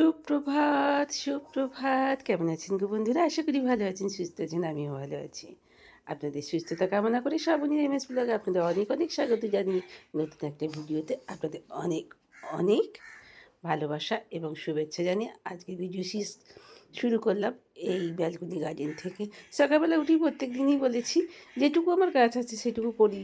সুপ্রভাত সুপ্রভাত। কেমন আছেন গো বন্ধুরা? আশা করি ভালো আছেন, সুস্থ আছেন, আমিও ভালো আছি। আপনাদের সুস্থতা কামনা করে শ্রাবণীর এম এস ব্লগে আপনাদের অনেক অনেক স্বাগত জানিয়ে নতুন একটা ভিডিওতে আপনাদের অনেক অনেক ভালোবাসা এবং শুভেচ্ছা জানিয়ে আজকে ভিডিও শুরু করলাম এই ব্যালকনি গার্ডেন থেকে। সকালবেলা উঠি প্রত্যেক দিনই বলেছি, যেটুকু আমার গাছ আছে সেটুকু করি।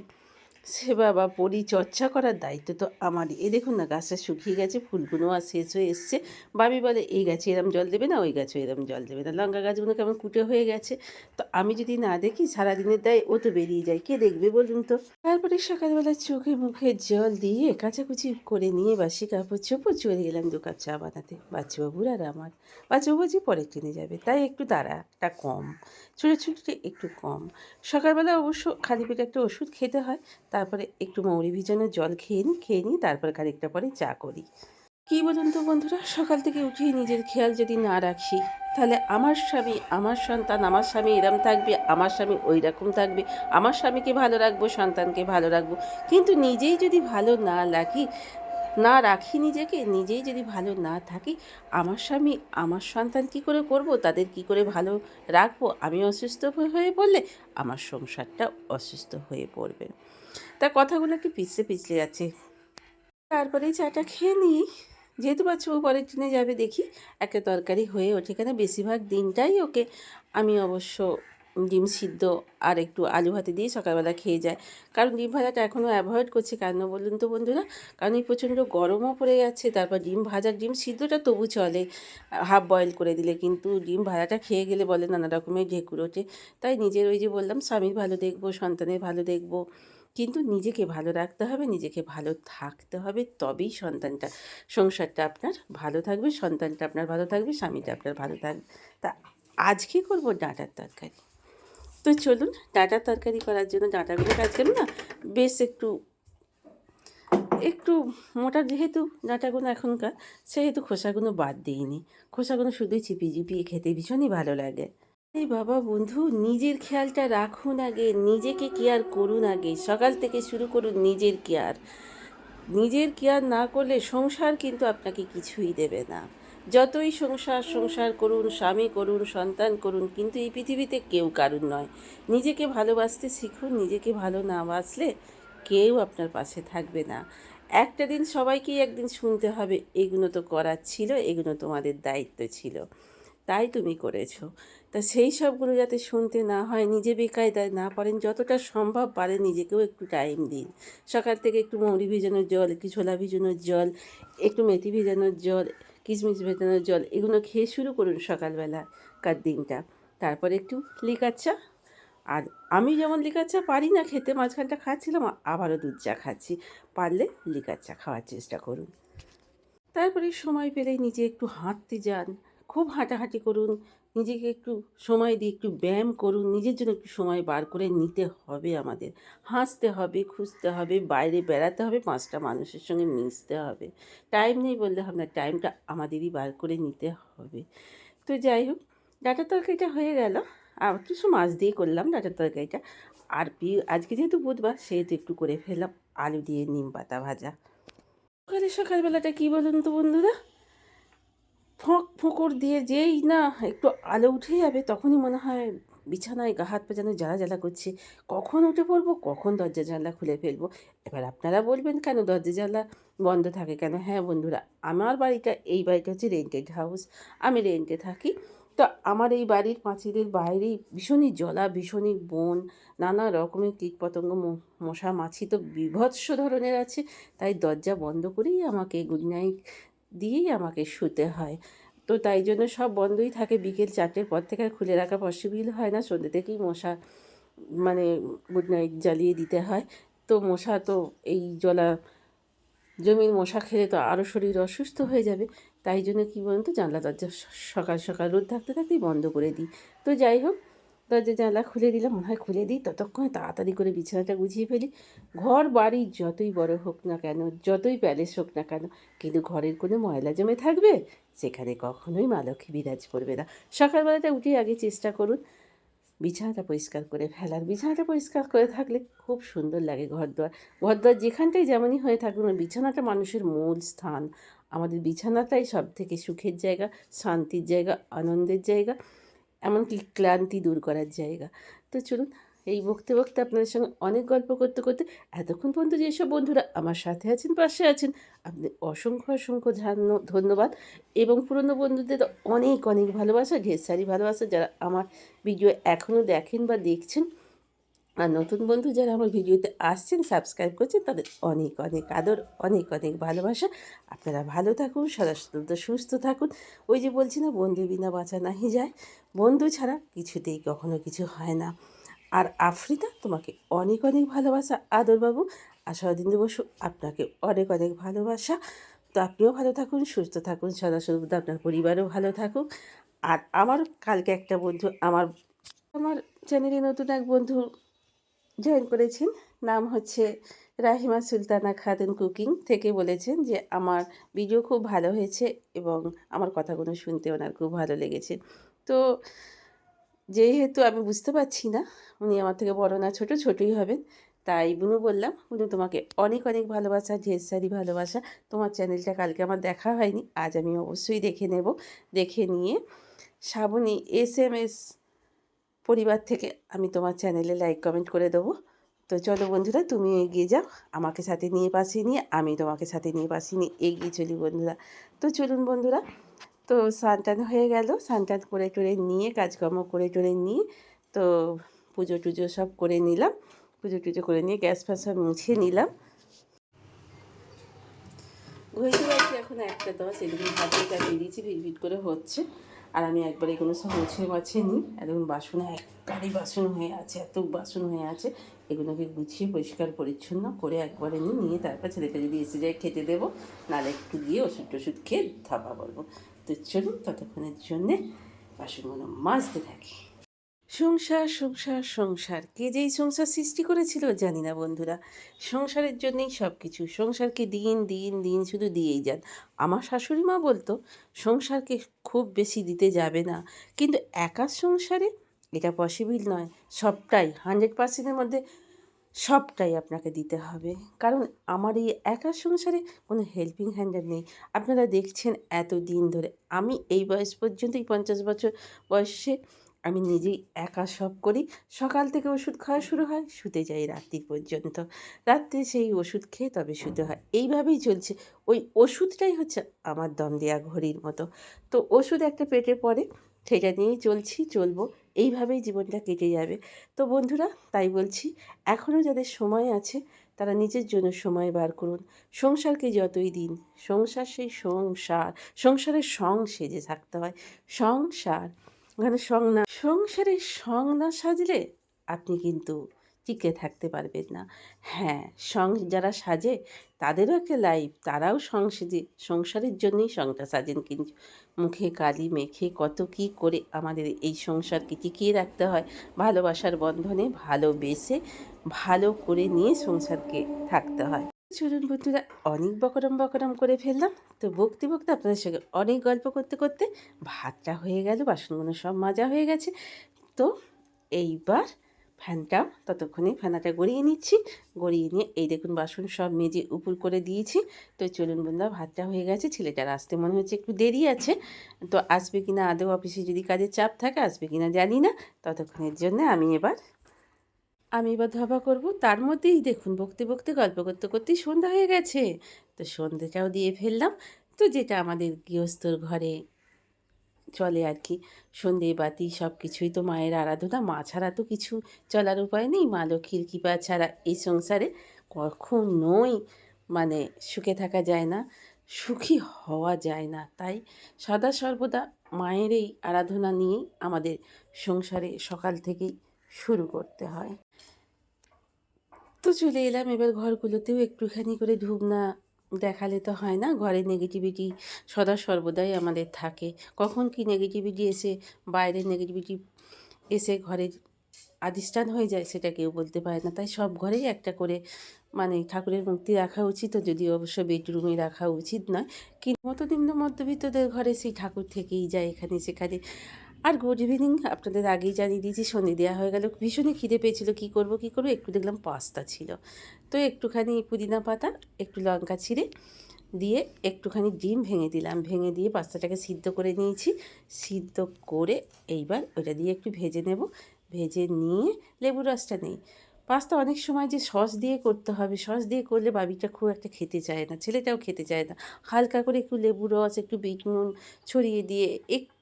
সেবা বা পরিচর্যা করার দায়িত্ব তো আমারই। এ দেখুন না, গাছটা শুকিয়ে গেছে ফুলগুলো আর শেষ হয়ে এসছে। বাবি বলে, এই গাছে এরম জল দেবে না, ওই গাছে এরম জল দেবে না। লঙ্কা গাছগুলো কেমন কুটে হয়ে গেছে। তো আমি যদি না দেখি, সারাদিনের দায় ও তো বেরিয়ে যায়। কে দেখবে বলুন তো? তারপরে সকালবেলা চোখে মুখে জল দিয়ে কাচাকুচি করে নিয়ে বাসি কাপড় চোপড় চলে গেলাম দু কাপ চা বানাতে। বাচ্চাবাবুর আর আমার। বাচ্চাবাবু যে পরে ট্রেনে যাবে, তাই একটু তাড়াটা কম। ছুটোছুটিটা একটু কম। সকালবেলা অবশ্য খালি পেটে একটা ওষুধ খেতে হয় তারপরে একটু মৌরি ভিজানোর জল খেয়ে নিই খেয়ে নিই তারপর খানিকটা পরে চা করি। কী বলুন তো বন্ধুরা, সকাল থেকে উঠিয়ে নিজের খেয়াল যদি না রাখি, তাহলে আমার স্বামী, আমার সন্তান, আমার স্বামী এরম থাকবে, আমার স্বামী ওই রকম থাকবে, আমার স্বামীকে ভালো রাখব, সন্তানকে ভালো রাখব। কিন্তু নিজেই যদি ভালো না লাগি, না রাখি নিজেকে, নিজেই যদি ভালো না থাকি, আমার স্বামী, আমার সন্তান কি করে করব, তাদের কি করে ভালো রাখব? আমি অসুস্থ হয়ে পড়লে আমার সংসারটা অসুস্থ হয়ে পড়বে। তা কথাগুলো কি পিছলে পিছলে যাচ্ছে। তারপরে চাটা খেয়ে নিই। যেহেতু বাচ্চাও পরের দিনে যাবে দেখি, একটা তরকারি হয়ে ওঠে। কেন বেশিরভাগ দিনটাই ওকে আমি অবশ্য ডিম সিদ্ধ আর একটু আলু ভাতে দিয়ে সকালবেলা খেয়ে যায় কারণ ডিম ভাজাটা এখনও অ্যাভয়েড করছে। কেন বলুন তো বন্ধুরা, কারণ এই প্রচণ্ড গরমও পড়ে যাচ্ছে, তারপর ডিম ভাজার, ডিম সিদ্ধটা তবু চলে। হাফ বয়েল করে দিলে কিন্তু ডিম ভাজাটা খেয়ে গেলে বলে নানা রকমের ঢেকুর ওঠে। তাই নিজের ওই যে বললাম, স্বামীর ভালো দেখব, সন্তানের ভালো দেখব। কিন্তু নিজেকে ভালো রাখতে হবে, নিজেকে ভালো থাকতে হবে তবেই সন্তানটা, সংসারটা আপনার ভালো থাকবে, সন্তানটা আপনার ভালো থাকবে, স্বামীটা আপনার ভালো থাকবে। তা আজকে করব? ডাঁটার তরকারি। তো চলুন, ডাঁটার তরকারি করার জন্য ডাঁটাগুলো আজকে না, বেশ একটু একটু মোটা যেহেতু ডাঁটাগুলো এখনকার, সেহেতু খোসাগুলো বাদ দিইনি খোসাগুলো শুধুই চিপিয়ে চিপিয়ে খেতে ভীষণই ভালো লাগে। এই বাবা বন্ধু, নিজের খেয়ালটা রাখুন আগে, নিজেকে কেয়ার করুন আগে। সকাল থেকে শুরু করুন নিজের কেয়ার নিজের কেয়ার না করলে সংসার কিন্তু আপনাকে কিছুই দেবে না। যতই সংসার সংসার করুন, স্বামী করুন, সন্তান করুন, কিন্তু এই পৃথিবীতে কেউ কারুর নয়। নিজেকে ভালোবাসতে শিখুন, নিজেকে ভালো না বাসলে কেউ আপনার পাশে থাকবে না। একটা দিন সবাইকেই একদিন শুনতে হবে, এগুলো তো করার ছিল, এগুলো তোমাদের দায়িত্ব ছিল। তাই তুমি করেছ। তা সেই সবগুলো যাতে শুনতে না হয়, নিজে বেকায়দায় না পারেন যতটা সম্ভব পারেন নিজেকেও একটু টাইম দিন। সকাল থেকে একটু মৌরি ভিজানোর জল, একটু ছোলা ভিজানোর জল, একটু মেথি ভিজানোর জল, কিশমিশ ভেজানোর জল, এগুলো খেয়ে শুরু করুন সকালবেলাকার দিনটা। তারপরে একটু লিকার চা। আর আমি যেমন লিকার চা পারি না, খেতে মাঝখানটা খাচ্ছিলাম, আবারও দুধ চা খাচ্ছি। পারলে লিকার চা খাওয়ার চেষ্টা করুন। তারপরে সময় পেলেই নিজে একটু হাঁটতে যান। খুব হাঁটাহাঁটি করুন, নিজেকে একটু সময় দিয়ে একটু ব্যায়াম করুন, নিজের জন্য একটু সময় বার করে নিতে হবে আমাদের। হাসতে হবে, খুঁজতে হবে, বাইরে বেড়াতে হবে, পাঁচটা মানুষের সঙ্গে মিশতে হবে। টাইম নেই বললে হবে না, টাইমটা আমাদেরই বার করে নিতে হবে। তো যাই হোক ডাটার তরকারিটা হয়ে গেল। আর কিছু মাছ দিয়ে করলাম ডাটার তরকারিটা। আর পি আজকে যেহেতু বুধবার, সেহেতু একটু করে ফেললাম। আলু দিয়ে নিম পাতা ভাজা। সকালে সকালবেলাটা কী বলুন তো বন্ধুরা? ফোঁক, ফোঁকর দিয়ে যেই না একটু আলো উঠে যাবে তখনই মনে হয় বিছানায় গা হাত পা যেন জ্বালা জ্বালা করছে। কখন উঠে পড়ব? কখন দরজা জানলা খুলে ফেলব? এবার আপনারা বলবেন কেন দরজা জানলা বন্ধ থাকে কেন? হ্যাঁ বন্ধুরা, আমার বাড়িটা এই বাড়িটা হচ্ছে রেন্টেড হাউস। আমি রেন্টে থাকি। তো আমার এই বাড়ির পাঁচিলের বাইরেই ভীষণই জলা, ভীষণই বন, নানা রকমের কীটপতঙ্গ মশা, মাছি তো বিভৎস ধরনের আছে। তাই দরজা বন্ধ করেই আমাকে গুড নাইট দিয়েই আমাকে শুতে হয়। তো তাই জন্য সব বন্ধই থাকে বিকেল চারটের পর থেকে আর খুলে রাখা পসিবল হয় না। সন্ধ্যে থেকেই মশা মানে গুড নাইট জ্বালিয়ে দিতে হয়। তো মশা তো এই জলা জমির মশা খেলে তো আরও শরীর অসুস্থ হয়ে যাবে। তাই জন্য কী বলুন তো, জানলা দরজা সকাল সকাল রোদ থাকতে থাকতেই বন্ধ করে দিই। তো যাই হোক দরজা জানলা খুলে দিলাম, মনে হয় খুলে দিই। ততক্ষণে তাড়াতাড়ি করে বিছানাটা গুছিয়ে ফেলি। ঘর বাড়ি যতই বড় হোক না কেন, যতই প্যালেস হোক না কেন, কিন্তু ঘরের কোনো ময়লা জমে থাকবে? সেখানে কখনোই মা লক্ষ্মী বিরাজ করবে না। সকালবেলাটা উঠে আগে চেষ্টা করুন। বিছানাটা পরিষ্কার করে ফেলার। বিছানাটা পরিষ্কার করে থাকলে খুব সুন্দর লাগে ঘর দুয়ার ঘর দুয়ার যেখানটাই যেমনই হয়ে থাকুন বিছানাটা মানুষের মূল স্থান। আমাদের বিছানাটাই সব থেকে সুখের জায়গা, শান্তির জায়গা, আনন্দের জায়গা। এমনকি ক্লান্তি দূর করার জায়গা। তো চলুন, এই বকতে বকতে আপনাদের সঙ্গে অনেক গল্প করতে করতে এতক্ষণ পর্যন্ত যেসব বন্ধুরা আমার সাথে আছেন, পাশে আছেন, আপনি অসংখ্য অসংখ্য ধান্য- ধন্যবাদ এবং পুরনো বন্ধুদের অনেক অনেক ভালোবাসা ঘেসারি ভালোবাসা যারা আমার ভিডিও এখনও দেখেন বা দেখছেন। আর নতুন বন্ধু যারা আমার ভিডিওতে আসছেন সাবস্ক্রাইব করছেন, তাদের অনেক অনেক আদর, অনেক অনেক ভালোবাসা। আপনারা ভালো থাকুন সদা সুস্থ থাকুন। ওই যে বলছি না, বন্ধু বিনা বাঁচা নাহি যায়। বন্ধু ছাড়া কিছুতেই কখনো কিছু হয় না। আর আফ্রিদা, তোমাকে অনেক অনেক ভালোবাসা। আদর বাবু আশাদিন বসু, আপনাকে অনেক অনেক ভালোবাসা। তো আপনিও ভালো থাকুন, সুস্থ থাকুন সদা আপনার পরিবারও ভালো থাকুক। আর আমার কালকে একটা বন্ধু, আমার আমার চ্যানেলে নতুন এক বন্ধু জয়েন করেছেন। নাম হচ্ছে রাহিমা সুলতানা খাতুন কুকিং। থেকে বলেছেন যে, আমার ভিডিও খুব ভালো হয়েছে এবং আমার কথাগুলো শুনতে ওনার খুব ভালো লেগেছে। তো যেহেতু আমি বুঝতে পারছি না, উনি আমার থেকে বড় না, ছোট, ছোটই হবেন। তাই বুনু বললাম, বুনু, তোমাকে অনেক অনেক ভালোবাসা, ঢের সারি ভালোবাসা। তোমার চ্যানেলটা কালকে আমার দেখা হয়নি। আজ আমি অবশ্যই দেখে নেব। দেখে নিয়ে শ্রাবণী এস এম এস পরিবার থেকে আমি তোমার চ্যানেলে লাইক কমেন্ট করে দেবো। তো চলো বন্ধুরা, তুমি এগিয়ে যাও। আমাকে সাথে নিয়ে পাশে নিয়ে, আমি তোমাকে সাথে নিয়ে পাশে নিয়ে এগিয়ে চলি বন্ধুরা। তো চলুন বন্ধুরা, তো সানটান হয়ে গেল। সানটান করে টরে নিয়ে, কাজকর্ম করে টরে নিয়ে, তো পুজো টুজো সব করে নিলাম। পুজো টুজো করে নিয়ে গ্যাস ফ্যাস সব মুছে নিলাম। ঘড়িতে যাচ্ছি এখন একটা দশ এরকম হাতে কাটিয়ে দিয়েছি ভিড় করে হচ্ছে। আর আমি একবার এগুলো সব মুছে মাছে নিই। এরকম বাসন একবারই বাসন হয়ে আছে, এত বাসন হয়ে আছে। এগুলোকে গুছিয়ে পরিষ্কার পরিচ্ছন্ন করে একবারে নিই, নিয়ে তারপর ছেলেকে যদি এসে যায় খেতে দেবো, নাহলে একটু দিয়ে ওষুধ টষুধ খেয়ে থাপা বলব। তো চলুন ততক্ষণের জন্যে বাসনগুলো মাজতে থাকি। সংসার সংসার সংসার। কে যেই সংসার সৃষ্টি করেছিল জানি না বন্ধুরা। সংসারের জন্যই সব কিছু সংসারকে দিন দিন দিন শুধু দিয়েই যান। আমার শাশুড়ি মা বলতো, সংসারকে খুব বেশি দিতে যাবে না। কিন্তু একা সংসারে এটা পসিবল নয়। সবটাই হান্ড্রেড পার্সেন্টের মধ্যে সবটাই আপনাকে দিতে হবে। কারণ আমার এই একা সংসারে কোনো হেল্পিং হ্যান্ডার নেই। আপনারা দেখছেন এত দিন ধরে। আমি এই বয়স পর্যন্ত এই পঞ্চাশ বছর বয়সে আমি নিজেই একা সব করি। সকাল থেকে ওষুধ খাওয়া শুরু হয়, শুতে যাই রাত্রি পর্যন্ত। রাত্রে সেই ওষুধ খেয়ে তবে শুতে হয়। এইভাবেই চলছে। ওই ওষুধটাই হচ্ছে আমার দম দেয়া ঘড়ির মতো। তো ওষুধ একটা পেটে পড়ে, সেটা নিয়েই চলছি, চলবো। এইভাবেই জীবনটা কেটে যাবে। তো বন্ধুরা, তাই বলছি, এখনও যাদের সময় আছে, তারা নিজের জন্য সময় বার করুন। সংসারকে যতই দিন, সংসার সেই সংসার, সংসারের সং সেজে থাকতে হয়। সংসার ওখানে সং না সংসারের সং না সাজলে আপনি কিন্তু টিকে থাকতে পারবেন না। হ্যাঁ সং, যারা সাজে তাদেরও একটা লাইফ তারাও সং সেজে সংসারের জন্যই সংটা সাজেন কিন্তু। মুখে কালি মেখে কত কি করে আমাদের এই সংসারকে টিকিয়ে রাখতে হয়, ভালোবাসার বন্ধনে ভালোবেসে ভালো করে নিয়ে সংসারকে থাকতে হয়। চলুন বন্ধুরা, অনেক বকরম বকরম করে ফেললাম। তো বকতে বকতে আপনাদের সঙ্গে অনেক গল্প করতে করতে ভাতটা হয়ে গেল, বাসনগুলো সব মাজা হয়ে গেছে। তো এইবার ফ্যানটা, ততক্ষণে ফ্যানাটা গড়িয়ে নিচ্ছি। গড়িয়ে নিয়ে এই দেখুন বাসন সব মেজে উপর করে দিয়েছি। তো চলুন বন্ধুরা, ভাতটা হয়ে গেছে, ছেলেটার আসতে মনে হচ্ছে একটু দেরি আছে। তো আসবে কিনা আদৌ অফিসে যদি কাজের চাপ থাকে, আসবে কিনা জানি না। ততক্ষণের জন্য আমি এবার আমি এবার ধবা করব, তার মধ্যেই দেখুন বকতে বকতে গল্প করতে করতেই সন্ধ্যা হয়ে গেছে। তো সন্ধ্যেটাও দিয়ে ফেললাম। তো যেটা আমাদের গৃহস্থর ঘরে চলে আর কি। সন্ধে বাতি সব কিছুই তো মায়ের আরাধনা, মা ছাড়া তো কিছু চলার উপায় নেই। মা লক্ষ্মীর কৃপা ছাড়া এই সংসারে কখনোই মানে সুখে থাকা যায় না, সুখী হওয়া যায় না। তাই সদা সর্বদা মায়ের এই আরাধনা নিয়েই আমাদের সংসারে সকাল থেকেই শুরু করতে হয়। তো চলে এলাম। এবার ঘরগুলোতেও একটুখানি করে ধূপ না দেখালে তো হয় না? ঘরে নেগেটিভিটি সদা সর্বদাই আমাদের থাকে। কখন কি নেগেটিভিটি এসে বাইরের নেগেটিভিটি এসে ঘরের আদিষ্ঠান হয়ে যায় সেটা কেউ বলতে পারে না। তাই সব ঘরেই একটা করে মানে ঠাকুরের মূর্তি রাখা উচিত তো যদিও অবশ্য বেডরুমে রাখা উচিত নয়। কিন্তু মতনিম্ন মধ্যবিত্তদের ঘরে সেই ঠাকুর থেকেই যায় এখানে সেখানে। আর গুড ইভিনিং আপনাদের আগেই জানিয়ে দিয়েছি সন্ধে দেওয়া হয়ে গেল। ভীষণই খিদে পেয়েছিল, কী করব, কী করব? একটু দেখলাম পাস্তা ছিল। তো একটুখানি পুদিনা পাতা, একটু লঙ্কা ছিঁড়ে দিয়ে একটুখানি ডিম ভেঙে দিলাম। ভেঙে দিয়ে পাস্তাটাকে সিদ্ধ করে নিয়েছি। সিদ্ধ করে এইবার ওটা দিয়ে একটু ভেজে নেব। ভেজে নিয়ে লেবু রসটা নেই। পাস্তা অনেক সময় যে সস দিয়ে করতে হবে, সস দিয়ে করলে বাবিটা খুব একটা খেতে চায় না, ছেলেটাও খেতে চায় না। হালকা করে একটু লেবু রস, একটু বিট ছড়িয়ে দিয়ে একটু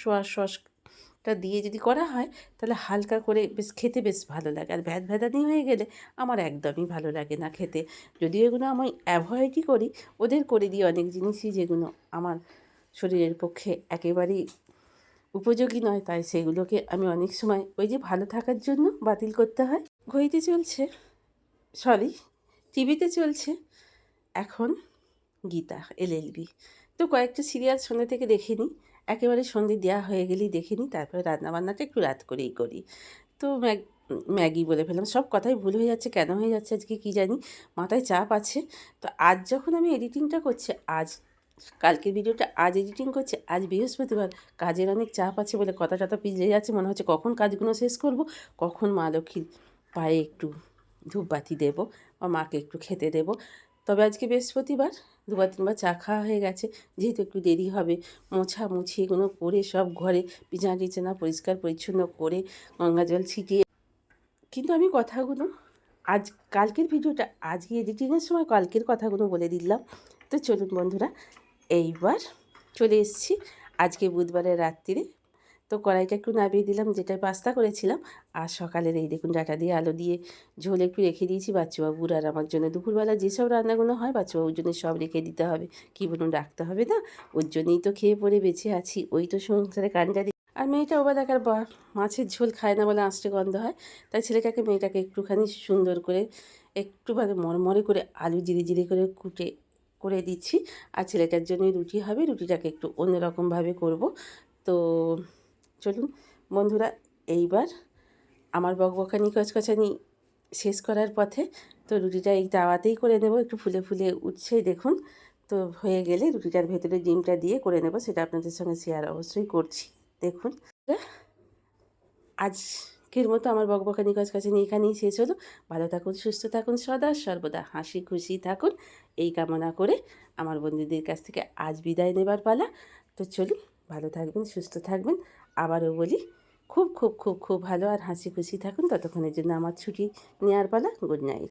সোয়া সসটা দিয়ে যদি করা হয়, তাহলে হালকা করে বেশ, খেতে বেশ ভালো লাগে। আর ভ্যাদ ভ্যাদানি হয়ে গেলে আমার একদমই ভালো লাগে না খেতে। যদিও এগুলো আমি অ্যাভয়েডই করি, ওদের করে দিই অনেক জিনিসই যেগুলো আমার শরীরের পক্ষে একেবারেই উপযোগী নয়, তাই সেগুলোকে আমি অনেক সময় ওই যে ভালো থাকার জন্য বাতিল করতে হয়। ঘড়িতে চলছে সরি টিভিতে চলছে এখন গীতা এলএলবি তো কয়েকটা সিরিয়াল সন্ধ্যে থেকে দেখে নিই। একেবারে সন্ধে দেওয়া হয়ে গেলেই দেখে নিই, তারপরে রান্নাবান্নাটা একটু রাত করেই করি। তো ম্যাগ, ম্যাগি বলে ফেললাম, সব কথাই ভুল হয়ে যাচ্ছে, কেন হয়ে যাচ্ছে আজকে কী জানি, মাথায় চাপ আছে। তো আজ যখন আমি এডিটিংটা করছি, আজ, কালকের ভিডিওটা আজ এডিটিং করছি, আজ বৃহস্পতিবার, কাজের অনেক চাপ আছে বলে কথা টথা পিছলে যাচ্ছে, মনে হচ্ছে কখন কাজগুলো শেষ করব, কখন মা লক্ষ্মীর পায়ে একটু ধূপবাতি দেবো, বা মাকে একটু খেতে দেবো। তবে আজকে বৃহস্পতিবার, দুবার তিনবার চা খাওয়া হয়ে গেছে। যেহেতু একটু দেরি হবে, মোছা মুছি এগুলো করে সব ঘরে বিছানা টিছানা পরিষ্কার পরিচ্ছন্ন করে গঙ্গা জল ছিটিয়ে কিন্তু আমি কথাগুলো আজ, কালকের ভিডিওটা আজকে এডিটিংয়ের সময় কালকের কথাগুলো বলে দিলাম। তো চলুন বন্ধুরা, এইবার চলে এসেছি আজকে বুধবারের রাত্রিরে তো কড়াইটা একটু নামিয়ে দিলাম, যেটা পাস্তা করেছিলাম। আর সকালের এই দেখুন ডাটা দিয়ে আলো দিয়ে ঝোল একটু রেখে দিয়েছি বাচ্চাবাবুর। আর আমার জন্য দুপুরবেলা যেসব রান্নাগুলো হয় বাচ্চাবাবুর জন্য সব রেখে দিতে হবে। কী বলুন, রাখতে হবে না? ওর জন্যই তো খেয়ে পড়ে বেঁচে আছি। ওই তো সংসারে কান্ডারি আর মেয়েটা ওবার দেখার বা, মাছের ঝোল খায় না বলে আঁচটে গন্ধ হয়। তাই ছেলেটাকে, মেয়েটাকে একটুখানি সুন্দর করে, একটু মানে মরমরে করে আলু জিরে জিরে করে কুটে, করে দিচ্ছি। আর ছেলেটার জন্যই রুটি হবে। রুটিটাকে একটু অন্যরকমভাবে করব। তো চলুন বন্ধুরা, এইবার আমার বকবকানি কচকচানি শেষ করার পথে তো রুটিটা এই তাওয়াতেই করে নেব। একটু ফুলে ফুলে উঠছেই দেখুন। তো হয়ে গেলে রুটিটার ভেতরে ডিমটা দিয়ে করে নেব, সেটা আপনাদের সঙ্গে শেয়ার অবশ্যই করছি। দেখুন, আজকের মতো আমার বকবকানি কচকচানি এখানেই শেষ হলো। ভালো থাকুন, সুস্থ থাকুন, সদা সর্বদা হাসি খুশি থাকুন। এই কামনা করে আমার বন্ধুদের কাছ থেকে আজ বিদায় নেবার পালা। তো চলুন, ভালো থাকবেন, সুস্থ থাকবেন। আবারও বলি, খুব খুব খুব খুব ভালো আর হাসি খুশি থাকুন। ততক্ষণের জন্য আমার ছুটি নেওয়ার পালা। Good night.